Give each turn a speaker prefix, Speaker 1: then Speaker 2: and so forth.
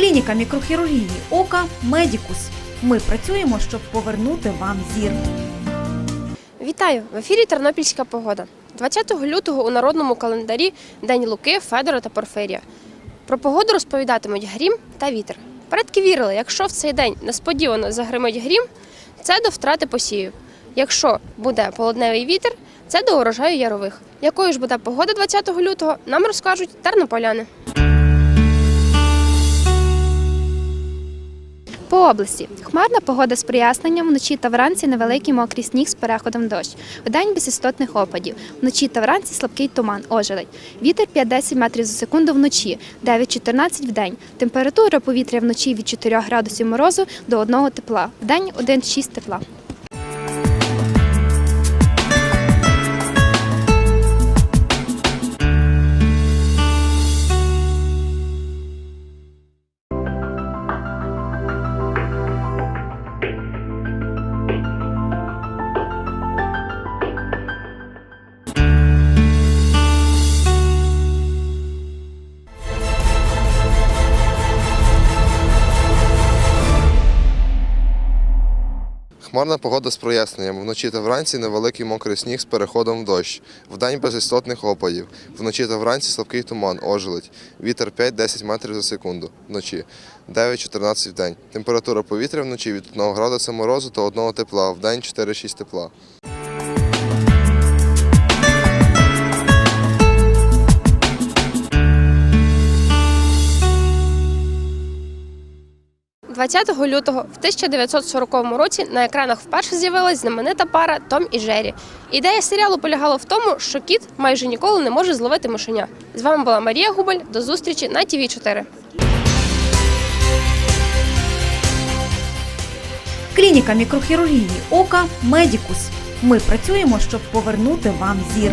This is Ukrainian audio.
Speaker 1: Клініка мікрохірургії ока Медікус. Ми працюємо, щоб повернути вам зір.
Speaker 2: Вітаю! В ефірі Тернопільська погода. 20 лютого у народному календарі День Луки, Федора та Порфирія. Про погоду розповідатимуть грім та вітер. Предки вірили, якщо в цей день несподівано загримить грім, це до втрати посівів. Якщо буде полудневий вітер, це до урожаю ярових. Якою ж буде погода 20 лютого, нам розкажуть тернополяни.
Speaker 3: Області хмарна погода з проясненням, вночі та вранці невеликий мокрий сніг з переходом дощ. Вдень без істотних опадів. Вночі та вранці слабкий туман, ожеледь. Вітер 5-10 метрів за секунду вночі, 9-14 вдень. Температура повітря вночі від 4 градусів морозу до 1 тепла. Вдень 1-6 тепла.
Speaker 4: Хмарна погода з проясненням. Вночі та вранці невеликий мокрий сніг з переходом в дощ. Вдень без істотних опадів. Вночі та вранці слабкий туман, ожеледь. Вітер 5-10 метрів за секунду. Вночі 9-14 в день. Температура повітря вночі від 1 градуса морозу до 1 тепла. Вдень 4-6 тепла.
Speaker 2: 20 лютого в 1940 році на екранах вперше з'явилась знаменита пара Том і Джері. Ідея серіалу полягала в тому, що кіт майже ніколи не може зловити мишеня. З вами була Марія Губель. До зустрічі на ТВ 4
Speaker 1: Клініка мікрохірургії ока Медікус. Ми працюємо, щоб повернути вам зір.